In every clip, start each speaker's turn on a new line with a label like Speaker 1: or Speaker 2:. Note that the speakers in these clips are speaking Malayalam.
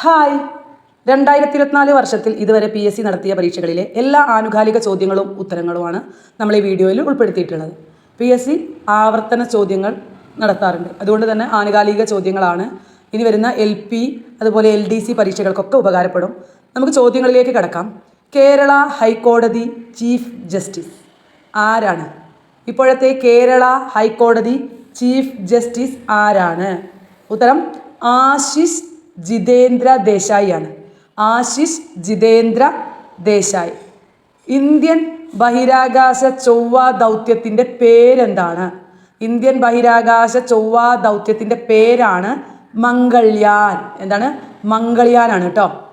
Speaker 1: ഹായ്. രണ്ടായിരത്തി ഇരുപത്തിനാല് വർഷത്തിൽ ഇതുവരെ പി എസ് സി നടത്തിയ പരീക്ഷകളിലെ എല്ലാ ആനുകാലിക ചോദ്യങ്ങളും ഉത്തരങ്ങളുമാണ് നമ്മൾ ഈ വീഡിയോയിൽ ഉൾപ്പെടുത്തിയിട്ടുള്ളത്. പി എസ് സി ആവർത്തന ചോദ്യങ്ങൾ നടത്താറുണ്ട്. അതുകൊണ്ട് തന്നെ ആനുകാലിക ചോദ്യങ്ങളാണ്. ഇനി വരുന്ന എൽ പി അതുപോലെ എൽ ഡി സി പരീക്ഷകൾക്കൊക്കെ ഉപകാരപ്പെടും. നമുക്ക് ചോദ്യങ്ങളിലേക്ക് കടക്കാം. കേരള ഹൈക്കോടതി ചീഫ് ജസ്റ്റിസ് ആരാണ്? ഇപ്പോഴത്തെ കേരള ഹൈക്കോടതി ചീഫ് ജസ്റ്റിസ് ആരാണ്? ഉത്തരം ആശിഷ് ജിതേന്ദ്ര ദേശായി ആണ്. ആശിഷ് ജിതേന്ദ്ര ദേശായി. ഇന്ത്യൻ ബഹിരാകാശ ചൊവ്വ ദൗത്യത്തിന്റെ പേരെന്താണ്? ഇന്ത്യൻ ബഹിരാകാശ ചൊവ്വ ദൗത്യത്തിന്റെ പേരാണ് മംഗൾയാൻ. എന്താണ്? മംഗൾയാനാണ് കേട്ടോ.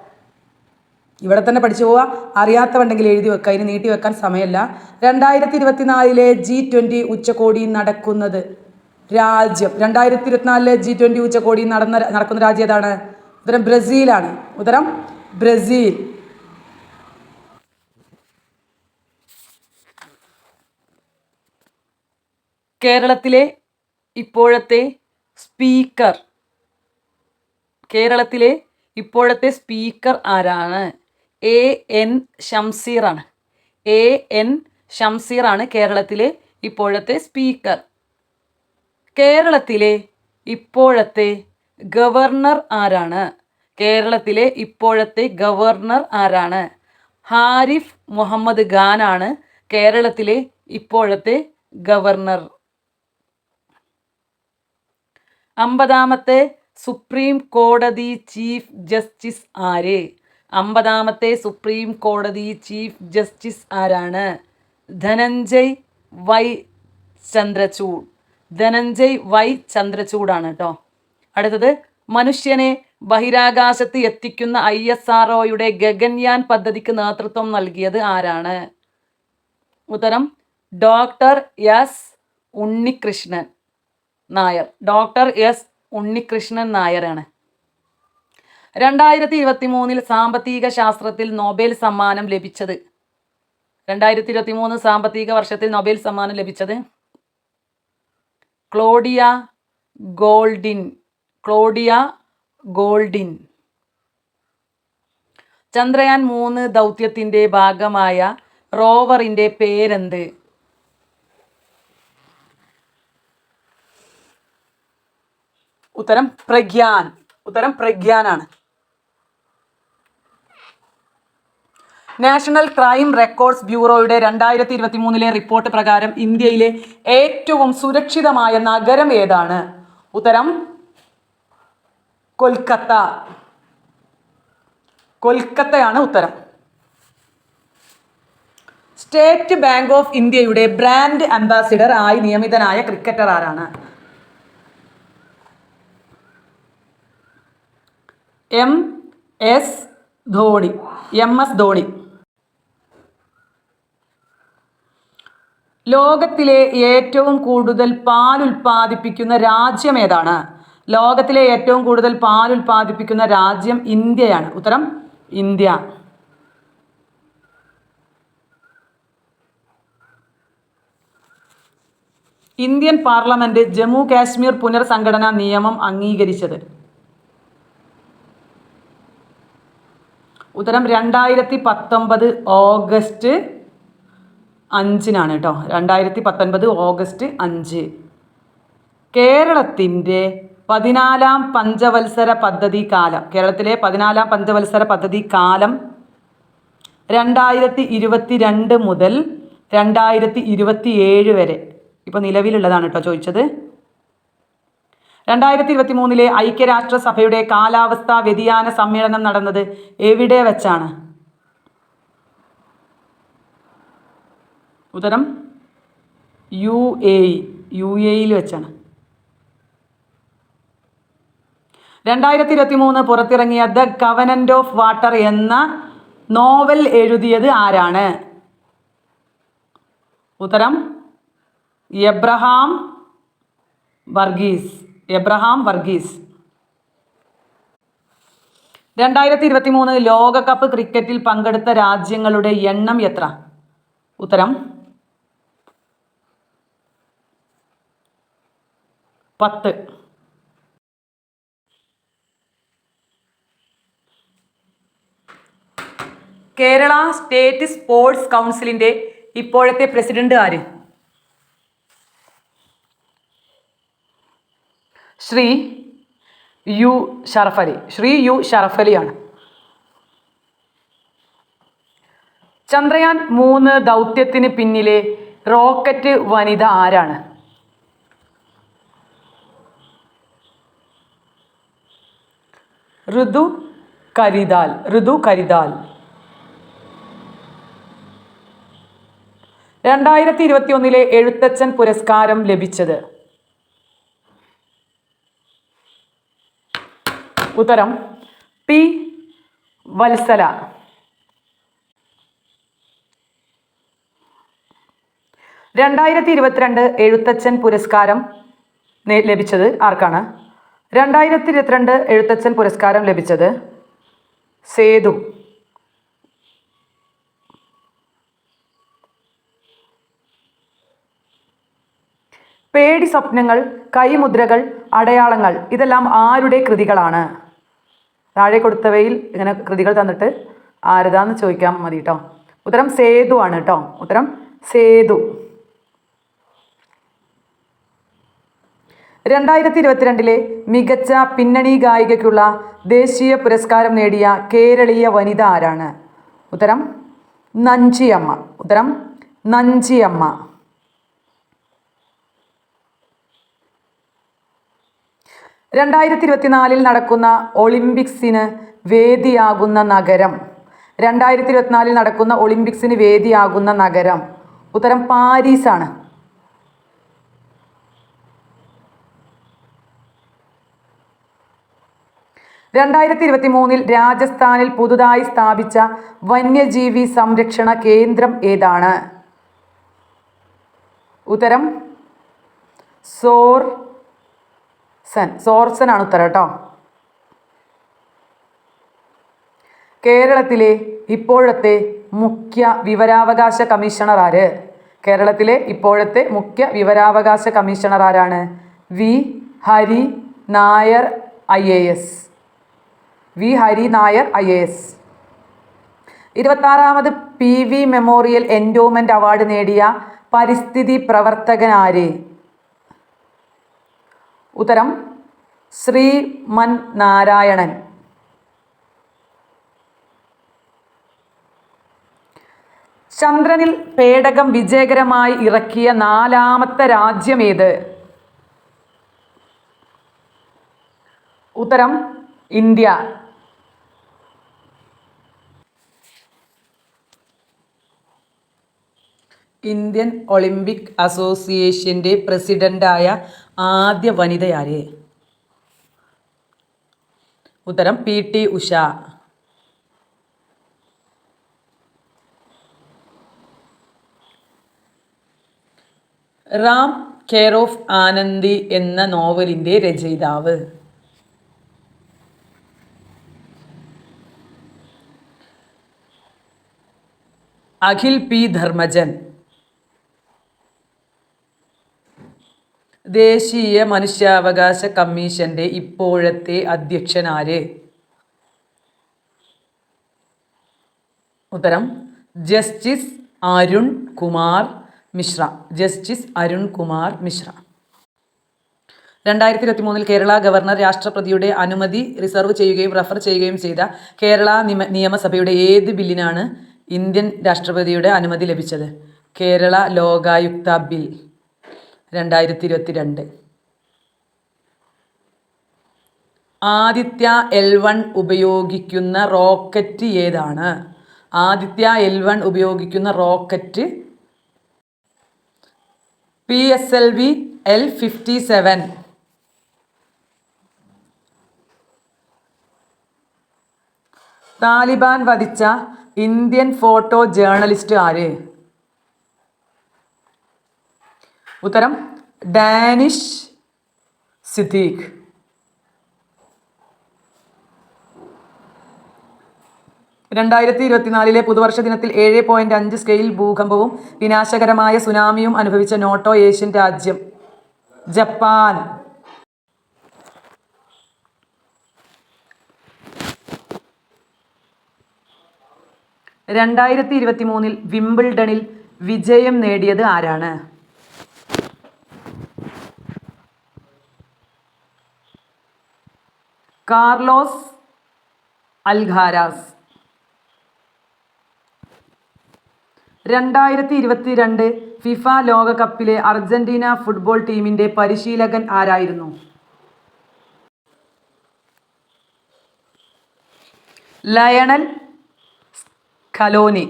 Speaker 1: ഇവിടെ തന്നെ പഠിച്ചു പോവുക അറിയാത്തവണ്ടെങ്കിൽ എഴുതി വെക്കുക ഇനി നീട്ടി വെക്കാൻ സമയമല്ല രണ്ടായിരത്തി ഇരുപത്തിനാലിലെ ജി ട്വന്റി ഉച്ചകോടി നടക്കുന്നത് രാജ്യം. രണ്ടായിരത്തി ഇരുപത്തിനാലിലെ ജി ട്വന്റി ഉച്ചകോടി നടന്ന നടക്കുന്ന രാജ്യം ഏതാണ്? ഉത്തരം ബ്രസീലാണ്. ഉത്തരം ബ്രസീൽ. കേരളത്തിലെ ഇപ്പോഴത്തെ സ്പീക്കർ. കേരളത്തിലെ ഇപ്പോഴത്തെ സ്പീക്കർ ആരാണ്? എ എൻ ഷംസീറാണ് എ എൻ ഷംസീറാണ് കേരളത്തിലെ ഇപ്പോഴത്തെ സ്പീക്കർ. കേരളത്തിലെ ഇപ്പോഴത്തെ ഗവർണർ ആരാണ്? കേരളത്തിലെ ഇപ്പോഴത്തെ ഗവർണർ ആരാണ്? ഹാരിഫ് മുഹമ്മദ് ഖാനാണ് കേരളത്തിലെ ഇപ്പോഴത്തെ ഗവർണർ. അമ്പതാമത്തെ സുപ്രീം കോടതി ചീഫ് ജസ്റ്റിസ് ആര്? അമ്പതാമത്തെ സുപ്രീം കോടതി ചീഫ് ജസ്റ്റിസ് ആരാണ്? ധനഞ്ജയ് വൈ ചന്ദ്രചൂഡ്. ധനഞ്ജയ് വൈ ചന്ദ്രചൂഡാണ് കേട്ടോ. അടുത്തത് മനുഷ്യനെ ബഹിരാകാശത്ത് എത്തിക്കുന്ന ഐ എസ് ആർ ഒയുടെ ഗഗൻയാൻ പദ്ധതിക്ക് നേതൃത്വം നൽകിയത് ആരാണ്? ഉത്തരം doctor S Unnikrishnan Nair. Doctor S Unnikrishnan നായരാണ്. രണ്ടായിരത്തി ഇരുപത്തി മൂന്നിൽ സാമ്പത്തിക ശാസ്ത്രത്തിൽ നൊബേൽ സമ്മാനം ലഭിച്ചത്. രണ്ടായിരത്തി ഇരുപത്തി മൂന്ന് സാമ്പത്തിക വർഷത്തിൽ നൊബേൽ സമ്മാനം ലഭിച്ചത് Claudia Goldin Claudia Goldin. Chandrayaan മൂന്ന് ദൗത്യത്തിന്റെ ഭാഗമായ റോവറിന്റെ പേരെന്ത്? ഉത്തരം പ്രഗ്യാൻ. ഉത്തരം പ്രഗ്യാനാണ്. നാഷണൽ ക്രൈം റെക്കോർഡ്സ് ബ്യൂറോയുടെ രണ്ടായിരത്തി ഇരുപത്തി മൂന്നിലെ റിപ്പോർട്ട് പ്രകാരം ഇന്ത്യയിലെ ഏറ്റവും സുരക്ഷിതമായ നഗരം ഏതാണ്? ഉത്തരം കൊൽക്കത്ത. കൊൽക്കത്തയാണ് ഉത്തരം. സ്റ്റേറ്റ് ബാങ്ക് ഓഫ് ഇന്ത്യയുടെ ബ്രാൻഡ് അംബാസിഡർ ആയി നിയമിതനായ ക്രിക്കറ്റർ ആരാണ്? M S Dhoni. M S Dhoni. ലോകത്തിലെ ഏറ്റവും കൂടുതൽ പാൽ ഉൽപ്പാദിപ്പിക്കുന്ന രാജ്യം ഏതാണ്? ലോകത്തിലെ ഏറ്റവും കൂടുതൽ പാൽ ഉൽപ്പാദിപ്പിക്കുന്ന രാജ്യം ഇന്ത്യയാണ്. ഉത്തരം India. Indian parliament Jammu Kashmir പുനർസംഘടനാ നിയമം അംഗീകരിച്ചത്. ഉത്തരം രണ്ടായിരത്തി പത്തൊമ്പത് ഓഗസ്റ്റ് അഞ്ചിനാണ് കേട്ടോ. രണ്ടായിരത്തി പത്തൊൻപത് ഓഗസ്റ്റ് അഞ്ച്. കേരളത്തിന്റെ പതിനാലാം പഞ്ചവത്സര പദ്ധതി കാലം. കേരളത്തിലെ പതിനാലാം പഞ്ചവത്സര പദ്ധതി കാലം രണ്ടായിരത്തി ഇരുപത്തി രണ്ട് മുതൽ രണ്ടായിരത്തി ഇരുപത്തി ഏഴ് വരെ. ഇപ്പോൾ നിലവിലുള്ളതാണ് കേട്ടോ ചോദിച്ചത്. രണ്ടായിരത്തി ഇരുപത്തി മൂന്നിലെ ഐക്യരാഷ്ട്രസഭയുടെ കാലാവസ്ഥാ വ്യതിയാന സമ്മേളനം നടന്നത് എവിടെ വെച്ചാണ്? ഉത്തരം യു എ യു എയിൽ വെച്ചാണ്. രണ്ടായിരത്തി ഇരുപത്തി മൂന്ന് പുറത്തിറങ്ങിയ ദ കവനന്റ് ഓഫ് വാട്ടർ എന്ന നോവൽ എഴുതിയത് ആരാണ്? ഉത്തരം എബ്രഹാം വർഗീസ്. എബ്രഹാം വർഗീസ്. രണ്ടായിരത്തി ഇരുപത്തി മൂന്ന് ലോകകപ്പ് ക്രിക്കറ്റിൽ പങ്കെടുത്ത രാജ്യങ്ങളുടെ എണ്ണം എത്ര? ഉത്തരം പത്ത്. കേരള സ്റ്റേറ്റ് സ്പോർട്സ് കൗൺസിലിന്റെ ഇപ്പോഴത്തെ പ്രസിഡന്റ് ആര്? ശ്രീ യു ഷറഫ് അലി ശ്രീ യു ഷറഫ് അലിയാണ് ചന്ദ്രയാൻ മൂന്ന് ദൗത്യത്തിന് പിന്നിലെ റോക്കറ്റ് വനിത ആരാണ്? ഋതു കരിതാൽ ഋതു കരിദാൽ. രണ്ടായിരത്തി ഇരുപത്തി ഒന്നിലെ എഴുത്തച്ഛൻ പുരസ്കാരം ലഭിച്ചത്. ഉത്തരം പി. വത്സല. രണ്ടായിരത്തി ഇരുപത്തിരണ്ട് എഴുത്തച്ഛൻ പുരസ്കാരം ലഭിച്ചത് ആർക്കാണ്? രണ്ടായിരത്തി ഇരുപത്തിരണ്ട് എഴുത്തച്ഛൻ പുരസ്കാരം ലഭിച്ചത് സേതു. പേടി സ്വപ്നങ്ങൾ കൈമുദ്രകൾ അടയാളങ്ങൾ ഇതെല്ലാം ആരുടെ കൃതികളാണ്? താഴെ കൊടുത്തവയിൽ ഇങ്ങനെ കൃതികൾ തന്നിട്ട് ആരതാന്ന് ചോദിക്കാൻ മതി കേട്ടോ ഉത്തരം സേതു ആണ് കേട്ടോ ഉത്തരം സേതു. രണ്ടായിരത്തി ഇരുപത്തിരണ്ടിലെ മികച്ച പിന്നണി ഗായികയ്ക്കുള്ള ദേശീയ പുരസ്കാരം നേടിയ കേരളീയ വനിത ആരാണ്? ഉത്തരം നഞ്ചിയമ്മ. ഉത്തരം നഞ്ചിയമ്മ. രണ്ടായിരത്തി ഇരുപത്തിനാലിൽ നടക്കുന്ന ഒളിമ്പിക്സിന് വേദിയാകുന്ന നഗരം. രണ്ടായിരത്തി ഇരുപത്തിനാലിൽ നടക്കുന്ന ഒളിമ്പിക്സിന് വേദിയാകുന്ന നഗരം. ഉത്തരം പാരീസാണ്. രണ്ടായിരത്തി ഇരുപത്തി മൂന്നിൽ രാജസ്ഥാനിൽ പുതുതായി സ്ഥാപിച്ച വന്യജീവി സംരക്ഷണ കേന്ദ്രം ഏതാണ്? ഉത്തരം സോർ സൻ. സോർസൻ ആണ് ഉത്തരം കേട്ടോ. കേരളത്തിലെ ഇപ്പോഴത്തെ മുഖ്യ വിവരാവകാശ കമ്മീഷണർ ആര്? കേരളത്തിലെ ഇപ്പോഴത്തെ മുഖ്യ വിവരാവകാശ കമ്മീഷണർ ആരാണ്? V Hari Nair I A S. V Hari Nair I A S. ഇരുപത്താറാമത് P V memorial endowment award നേടിയ പരിസ്ഥിതി പ്രവർത്തകൻ ആര്? ഉത്തരം ശ്രീമൻ നാരായണൻ. ചന്ദ്രനിൽ പേടകം വിജയകരമായി ഇറക്കിയ നാലാമത്തെ രാജ്യം ഏത് ഉത്തരം ഇന്ത്യ. ഇന്ത്യൻ ഒളിമ്പിക് അസോസിയേഷന്റെ പ്രസിഡന്റായ ആദ്യ വനിതയാര്? ഉത്തരം P T Usha. Ram care of Anandi എന്ന നോവലിന്റെ രചയിതാവ്. അഖിൽ പി ധർമ്മജൻ. ദേശീയ മനുഷ്യാവകാശ കമ്മീഷന്റെ ഇപ്പോഴത്തെ അധ്യക്ഷനാര്? ഉത്തരം ജസ്റ്റിസ് അരുൺ കുമാർ മിശ്ര. ജസ്റ്റിസ് അരുൺ കുമാർ മിശ്ര. രണ്ടായിരത്തി ഇരുപത്തി മൂന്നിൽ കേരള ഗവർണർ രാഷ്ട്രപതിയുടെ അനുമതി റിസർവ് ചെയ്യുകയും റഫർ ചെയ്യുകയും ചെയ്ത കേരള നിയമസഭയുടെ ഏത് ബില്ലിനാണ് ഇന്ത്യൻ രാഷ്ട്രപതിയുടെ അനുമതി ലഭിച്ചത്? കേരള ലോകായുക്ത ബിൽ. രണ്ടായിരത്തി ഇരുപത്തി രണ്ട് ആദിത്യ എൽ വൺ ഉപയോഗിക്കുന്ന റോക്കറ്റ് ഏതാണ്? ആദിത്യ എൽ വൺ ഉപയോഗിക്കുന്ന rocket P S L V L fifty seven. Taliban വധിച്ച ഇന്ത്യൻ ഫോട്ടോ ജേർണലിസ്റ്റ് ആര്? ഉത്തരം ഡാനിഷ് സിദ്ദീഖ്. രണ്ടായിരത്തി ഇരുപത്തിനാലിലെ പുതുവർഷ ദിനത്തിൽ ഏഴ് പോയിന്റ് അഞ്ച് സ്കെയിൽ ഭൂകമ്പവും വിനാശകരമായ സുനാമിയും അനുഭവിച്ച നോട്ടോ ഏഷ്യൻ രാജ്യം ജപ്പാൻ. രണ്ടായിരത്തി ഇരുപത്തി മൂന്നിൽ വിംബിൾഡണിൽ വിജയം നേടിയത് ആരാണ്? Carlos Alcaraz. രണ്ടായിരത്തി ഇരുപത്തിരണ്ട് ഫിഫ ലോകകപ്പിലെ അർജന്റീന ഫുട്ബോൾ ടീമിന്റെ പരിശീലകൻ ആരായിരുന്നു? ലയണൽ കലോനി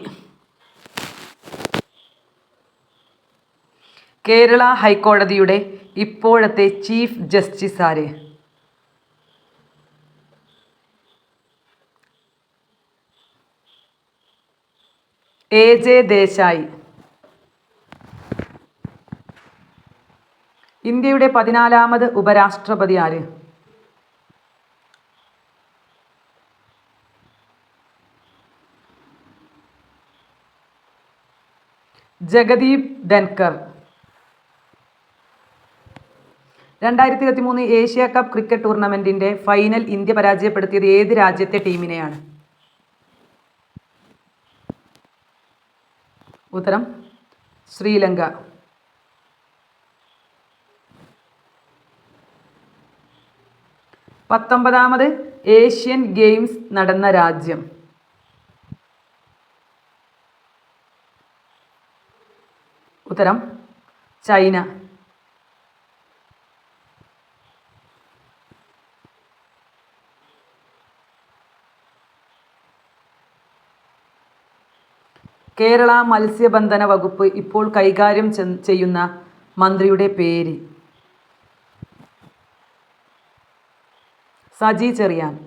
Speaker 1: കേരള ഹൈക്കോടതിയുടെ ഇപ്പോഴത്തെ ചീഫ് ജസ്റ്റിസ് ആര്? A J Desai. ഇന്ത്യയുടെ പതിനാലാമത് ഉപരാഷ്ട്രപതി ആര്? ജഗദീപ് ധൻകർ രണ്ടായിരത്തി ഇരുപത്തി മൂന്ന് ഏഷ്യ കപ്പ് ക്രിക്കറ്റ് ടൂർണമെന്റിന്റെ ഫൈനൽ ഇന്ത്യ പരാജയപ്പെടുത്തിയത് ഏത് രാജ്യത്തെ ടീമിനെയാണ്? ഉത്തരം ശ്രീലങ്ക. പത്തൊമ്പതാമത് ഏഷ്യൻ ഗെയിംസ് നടന്ന രാജ്യം. ഉത്തരം ചൈന. കേരള മത്സ്യബന്ധന വകുപ്പ് ഇപ്പോൾ കൈകാര്യം ചെയ്യുന്ന മന്ത്രിയുടെ പേര്. സജി ചെറിയാൻ.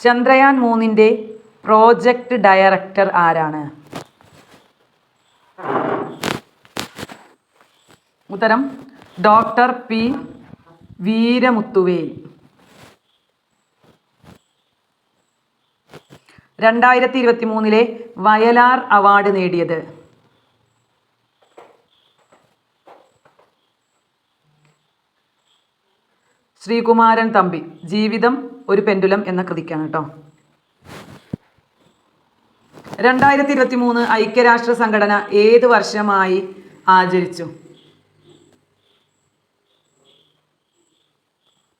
Speaker 1: ചന്ദ്രയാൻ മൂന്നിന്റെ പ്രോജക്റ്റ് ഡയറക്ടർ ആരാണ്? ഉത്തരം ഡോക്ടർ പി. വീരമുത്തുവേൽ. രണ്ടായിരത്തി ഇരുപത്തി മൂന്നിലെ വയലാർ അവാർഡ് നേടിയത്. ശ്രീകുമാരൻ തമ്പി ജീവിതം ഒരു പെൻഡുലം എന്ന കൃതിക്കാണ് കേട്ടോ. രണ്ടായിരത്തി ഇരുപത്തി മൂന്ന് ഐക്യരാഷ്ട്ര സംഘടന ഏത് വർഷമായി ആചരിച്ചു?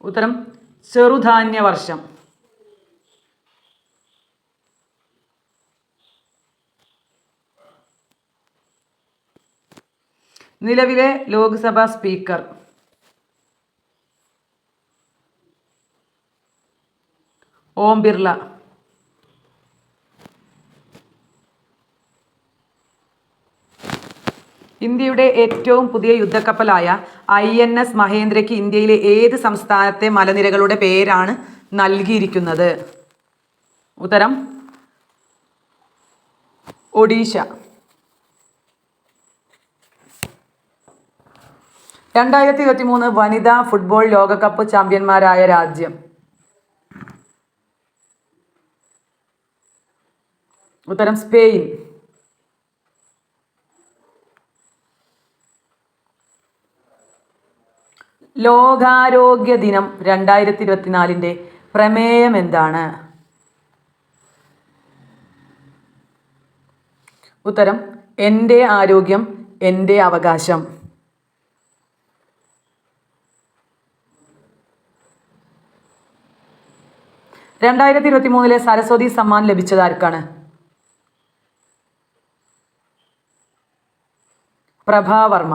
Speaker 1: ഉത്തരം ചെറുധാന്യ വർഷം. നിലവിലെ ലോക്സഭാ സ്പീക്കർ. ഓം ബിർള. ഇന്ത്യയുടെ ഏറ്റവും പുതിയ യുദ്ധക്കപ്പലായ ഐ എൻ എസ് മഹേന്ദ്രയ്ക്ക് ഇന്ത്യയിലെ ഏത് സംസ്ഥാനത്തെ മലനിരകളുടെ പേരാണ് നൽകിയിരിക്കുന്നത്? ഉത്തരം ഒഡീഷ. രണ്ടായിരത്തി ഇരുപത്തി മൂന്ന് വനിതാ ഫുട്ബോൾ ലോകകപ്പ് ചാമ്പ്യന്മാരായ രാജ്യം. ഉത്തരം സ്പെയിൻ. ലോകാരോഗ്യ ദിനം രണ്ടായിരത്തി ഇരുപത്തിനാലിന്റെ പ്രമേയം എന്താണ്? ഉത്തരം എന്റെ ആരോഗ്യം എന്റെ അവകാശം. രണ്ടായിരത്തി ഇരുപത്തി മൂന്നിലെ സരസ്വതി സമ്മാൻ ലഭിച്ചത് ആർക്കാണ്? പ്രഭാവർമ്മ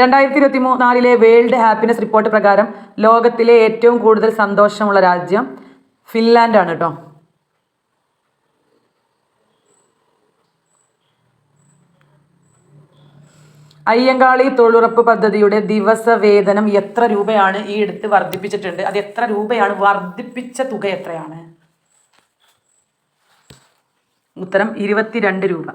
Speaker 1: രണ്ടായിരത്തി ഇരുപത്തി നാലിലെ വേൾഡ് ഹാപ്പിനെസ് റിപ്പോർട്ട് പ്രകാരം ലോകത്തിലെ ഏറ്റവും കൂടുതൽ സന്തോഷമുള്ള രാജ്യം ഫിൻലാൻഡാണ് കേട്ടോ. അയ്യങ്കാളി തൊഴിലുറപ്പ് പദ്ധതിയുടെ ദിവസ വേതനം എത്ര രൂപയാണ് ഈ അടുത്ത് വർദ്ധിപ്പിച്ചിട്ടുണ്ട്? അത് എത്ര രൂപയാണ്? വർദ്ധിപ്പിച്ച തുക എത്രയാണ്? ഉത്തരം ഇരുപത്തിരണ്ട് രൂപ.